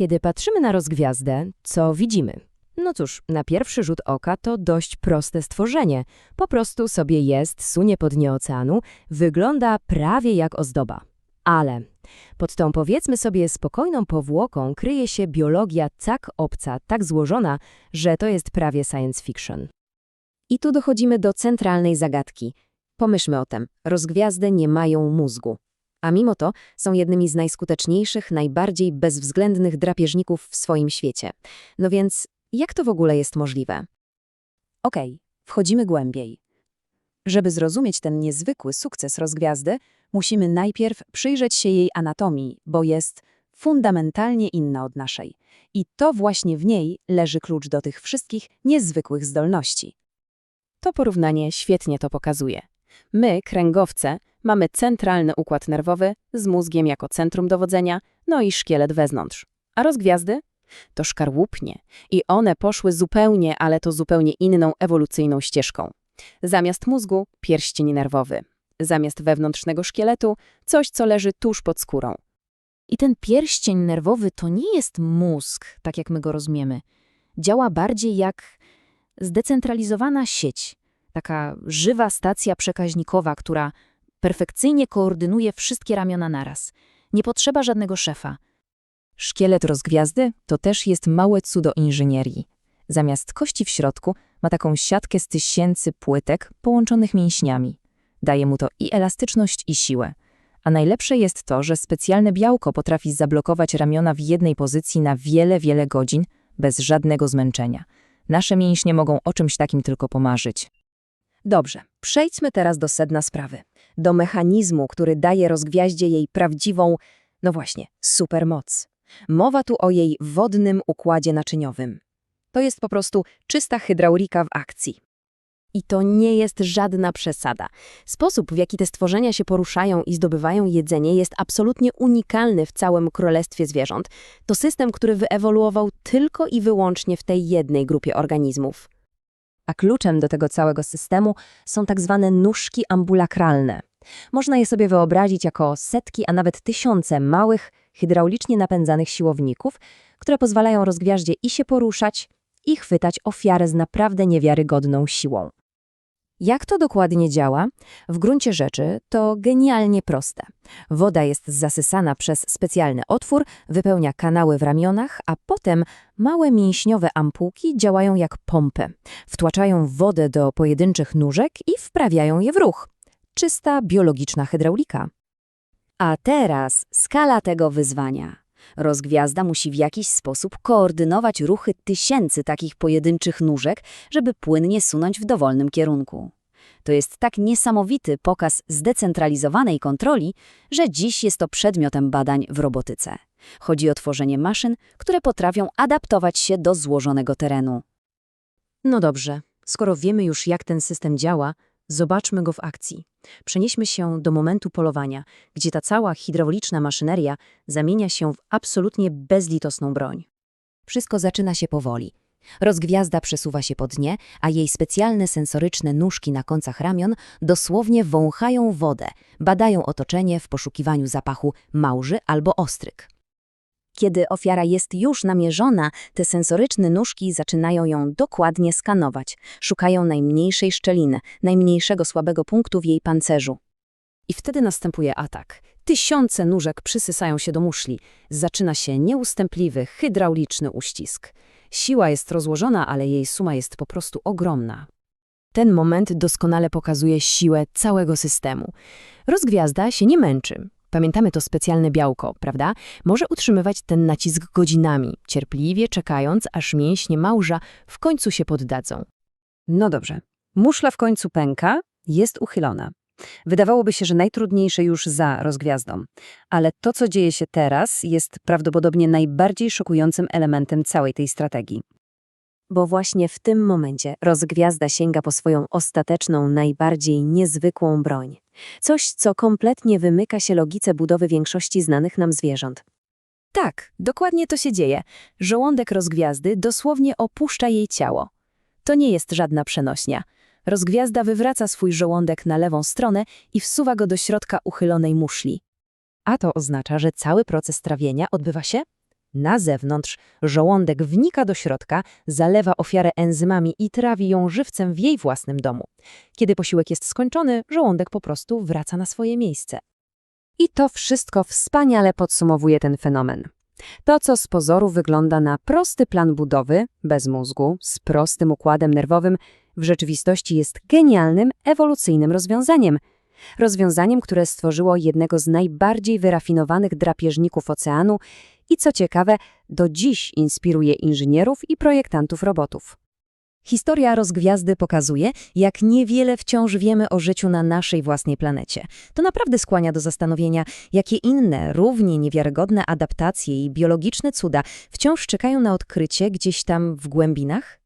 Kiedy patrzymy na rozgwiazdę, co widzimy? No cóż, na pierwszy rzut oka to dość proste stworzenie. Po prostu sobie jest, sunie po dnie oceanu, wygląda prawie jak ozdoba. Ale pod tą powiedzmy sobie spokojną powłoką kryje się biologia tak obca, tak złożona, że to jest prawie science fiction. I tu dochodzimy do centralnej zagadki. Pomyślmy o tym. Rozgwiazdy nie mają mózgu. A mimo to są jednymi z najskuteczniejszych, najbardziej bezwzględnych drapieżników w swoim świecie. No więc jak to w ogóle jest możliwe? Okej, wchodzimy głębiej. Żeby zrozumieć ten niezwykły sukces rozgwiazdy, musimy najpierw przyjrzeć się jej anatomii, bo jest fundamentalnie inna od naszej. I to właśnie w niej leży klucz do tych wszystkich niezwykłych zdolności. To porównanie świetnie to pokazuje. My, kręgowce, mamy centralny układ nerwowy z mózgiem jako centrum dowodzenia, no i szkielet wewnątrz. A rozgwiazdy? To szkarłupnie. I one poszły zupełnie, ale to zupełnie inną ewolucyjną ścieżką. Zamiast mózgu – pierścień nerwowy. Zamiast wewnętrznego szkieletu – coś, co leży tuż pod skórą. I ten pierścień nerwowy to nie jest mózg, tak jak my go rozumiemy. Działa bardziej jak zdecentralizowana sieć, taka żywa stacja przekaźnikowa, która perfekcyjnie koordynuje wszystkie ramiona naraz. Nie potrzeba żadnego szefa. Szkielet rozgwiazdy to też jest małe cudo inżynierii. Zamiast kości w środku ma taką siatkę z tysięcy płytek połączonych mięśniami. Daje mu to i elastyczność, i siłę. A najlepsze jest to, że specjalne białko potrafi zablokować ramiona w jednej pozycji na wiele, wiele godzin bez żadnego zmęczenia. Nasze mięśnie mogą o czymś takim tylko pomarzyć. Dobrze, przejdźmy teraz do sedna sprawy. Do mechanizmu, który daje rozgwiaździe jej prawdziwą, no właśnie, supermoc. Mowa tu o jej wodnym układzie naczyniowym. To jest po prostu czysta hydraulika w akcji. I to nie jest żadna przesada. Sposób, w jaki te stworzenia się poruszają i zdobywają jedzenie, jest absolutnie unikalny w całym królestwie zwierząt. To system, który wyewoluował tylko i wyłącznie w tej jednej grupie organizmów. A kluczem do tego całego systemu są tak zwane nóżki ambulakralne. Można je sobie wyobrazić jako setki, a nawet tysiące małych, hydraulicznie napędzanych siłowników, które pozwalają rozgwiaździe i się poruszać, i chwytać ofiarę z naprawdę niewiarygodną siłą. Jak to dokładnie działa? W gruncie rzeczy to genialnie proste. Woda jest zasysana przez specjalny otwór, wypełnia kanały w ramionach, a potem małe mięśniowe ampułki działają jak pompy. Wtłaczają wodę do pojedynczych nóżek i wprawiają je w ruch. Czysta biologiczna hydraulika. A teraz skala tego wyzwania. Rozgwiazda musi w jakiś sposób koordynować ruchy tysięcy takich pojedynczych nóżek, żeby płynnie sunąć w dowolnym kierunku. To jest tak niesamowity pokaz zdecentralizowanej kontroli, że dziś jest to przedmiotem badań w robotyce. Chodzi o tworzenie maszyn, które potrafią adaptować się do złożonego terenu. No dobrze, skoro wiemy już jak ten system działa, zobaczmy go w akcji. Przenieśmy się do momentu polowania, gdzie ta cała hydrauliczna maszyneria zamienia się w absolutnie bezlitosną broń. Wszystko zaczyna się powoli. Rozgwiazda przesuwa się po dnie, a jej specjalne sensoryczne nóżki na końcach ramion dosłownie wąchają wodę, badają otoczenie w poszukiwaniu zapachu małży albo ostryk. Kiedy ofiara jest już namierzona, te sensoryczne nóżki zaczynają ją dokładnie skanować. Szukają najmniejszej szczeliny, najmniejszego słabego punktu w jej pancerzu. I wtedy następuje atak. Tysiące nóżek przysysają się do muszli. Zaczyna się nieustępliwy, hydrauliczny uścisk. Siła jest rozłożona, ale jej suma jest po prostu ogromna. Ten moment doskonale pokazuje siłę całego systemu. Rozgwiazda się nie męczy. Pamiętamy to specjalne białko, prawda? Może utrzymywać ten nacisk godzinami, cierpliwie czekając, aż mięśnie małża w końcu się poddadzą. No dobrze. Muszla w końcu pęka, jest uchylona. Wydawałoby się, że najtrudniejsze już za rozgwiazdą. Ale to, co dzieje się teraz, jest prawdopodobnie najbardziej szokującym elementem całej tej strategii. Bo właśnie w tym momencie rozgwiazda sięga po swoją ostateczną, najbardziej niezwykłą broń. Coś, co kompletnie wymyka się logice budowy większości znanych nam zwierząt. Tak, dokładnie to się dzieje. Żołądek rozgwiazdy dosłownie opuszcza jej ciało. To nie jest żadna przenośnia. Rozgwiazda wywraca swój żołądek na lewą stronę i wsuwa go do środka uchylonej muszli. A to oznacza, że cały proces trawienia odbywa się Na zewnątrz żołądek wnika do środka, zalewa ofiarę enzymami i trawi ją żywcem w jej własnym domu. Kiedy posiłek jest skończony, żołądek po prostu wraca na swoje miejsce. I to wszystko wspaniale podsumowuje ten fenomen. To, co z pozoru wygląda na prosty plan budowy, bez mózgu, z prostym układem nerwowym, w rzeczywistości jest genialnym, ewolucyjnym rozwiązaniem. Rozwiązaniem, które stworzyło jednego z najbardziej wyrafinowanych drapieżników oceanu i co ciekawe, do dziś inspiruje inżynierów i projektantów robotów. Historia rozgwiazdy pokazuje, jak niewiele wciąż wiemy o życiu na naszej własnej planecie. To naprawdę skłania do zastanowienia, jakie inne, równie niewiarygodne adaptacje i biologiczne cuda wciąż czekają na odkrycie gdzieś tam w głębinach?